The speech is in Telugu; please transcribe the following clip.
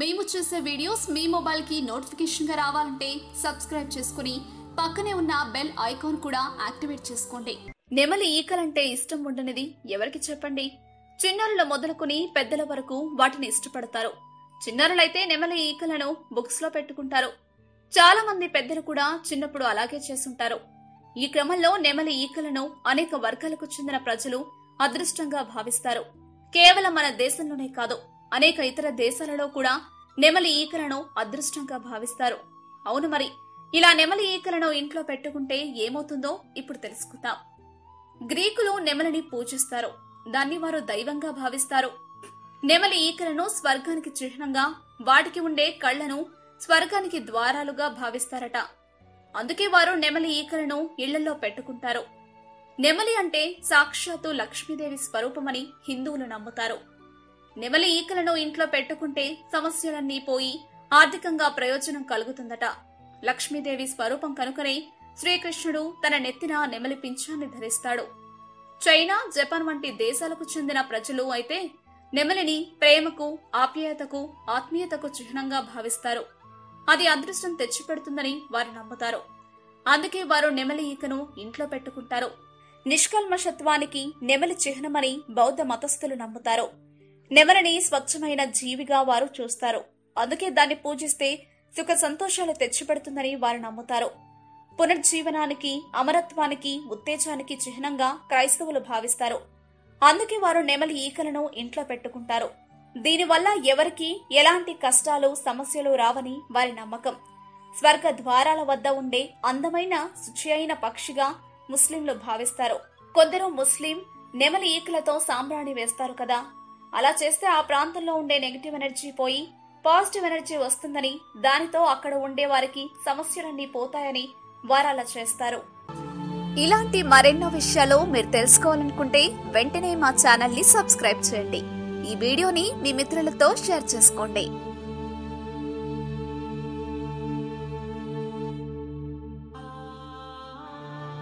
మేము చేసే వీడియోస్ మీ మొబైల్కి నోటిఫికేషన్గా రావాలంటే సబ్స్క్రైబ్ చేసుకుని పక్కనే ఉన్న బెల్ ఐకాన్ కూడా యాక్టివేట్ చేసుకోండి. నెమలి ఈకలంటే ఇష్టం ఉండనిది ఎవరికి చెప్పండి? చిన్నారుల మొదలుకొని పెద్దల వరకు వాటిని ఇష్టపడతారు. చిన్నారులైతే నెమలి ఈకలను బుక్స్లో పెట్టుకుంటారు. చాలా మంది పెద్దలు కూడా చిన్నప్పుడు అలాగే చేసుంటారు ఈ క్రమంలో నెమలి ఈకలను అనేక వర్గాలకు చెందిన ప్రజలు అదృష్టంగా భావిస్తారు. కేవలం మన దేశంలోనే కాదు అనేక ఇతర దేశాలలో కూడా నెమలి ఈకలను అదృష్టంగా భావిస్తారు. అవును మరి ఇలా నెమలి ఈకలను ఇంట్లో పెట్టుకుంటే ఏమవుతుందో ఇప్పుడు తెలుసుకుందాం. గ్రీకులు నెమలిని పూజిస్తారు. దాన్ని వారు దైవంగా భావిస్తారు. నెమలి ఈకలను స్వర్గానికి చిహ్నంగా వాటికి ఉండే కళ్ళను స్వర్గానికి ద్వారాలుగా భావిస్తారట. అందుకే వారు నెమలి ఈకలను ఇళ్ళలో పెట్టుకుంటారు. నెమలి అంటే సాక్షాత్తు లక్ష్మీదేవి స్వరూపమని హిందువులు నమ్ముతారు. నెమలి ఈకలను ఇంట్లో పెట్టుకుంటే సమస్యలన్నీ పోయి ఆర్థికంగా ప్రయోజనం కలుగుతుందట. లక్ష్మీదేవి స్వరూపం కనుకనే శ్రీకృష్ణుడు తన నెత్తిన నెమలి పింఛాన్ని ధరిస్తాడు. చైనా జపాన్ వంటి దేశాలకు చెందిన ప్రజలు అయితే నెమలిని ప్రేమకు ఆప్యాయతకు ఆత్మీయతకు చిహ్నంగా భావిస్తారు. అది అదృష్టం తెచ్చిపెడుతుందని వారు నమ్ముతారు. అందుకే వారు నెమలి ఈకను ఇంట్లో పెట్టుకుంటారు. నిష్కల్మషత్వానికి నెమలి చిహ్నమని బౌద్ధ మతస్థులు నమ్ముతారు. నెమలని స్వచ్ఛమైన జీవిగా వారు చూస్తారు. అందుకే దాన్ని పూజిస్తే సుఖ సంతోషాలు తెచ్చిపెడుతుందని వారు నమ్ముతారు. పునర్జీవనానికి అమరత్వానికి ఉత్తేజానికి చిహ్నంగా క్రైస్తవులు భావిస్తారు. అందుకే వారు నెమలి ఈకలను ఇంట్లో పెట్టుకుంటారు. దీనివల్ల ఎవరికి ఎలాంటి కష్టాలు సమస్యలు రావని వారి నమ్మకం. స్వర్గ ద్వారాల వద్ద ఉండే అందమైన శుచి అయిన పక్షిగా ముస్లింలు భావిస్తారు. కొందరు ముస్లిం నెమలి ఈకలతో సాంబ్రాణి వేస్తారు కదా అలా చేస్తే ఆ ప్రాంతంలో ఉండే నెగిటివ్ ఎనర్జీ పోయి పాజిటివ్ ఎనర్జీ వస్తుందని దానితో అక్కడ ఉండే వారికి సమస్యలన్నీ పోతాయని వారు అలా చేస్తారు. ఇలాంటి మరెన్నో విషయాలు మీరు తెలుసుకోవాలనుకుంటే వెంటనే మా ఛానల్ని సబ్స్క్రైబ్ చేయండి. ఈ వీడియోని మీ మిత్రులతో షేర్ చేసుకోండి.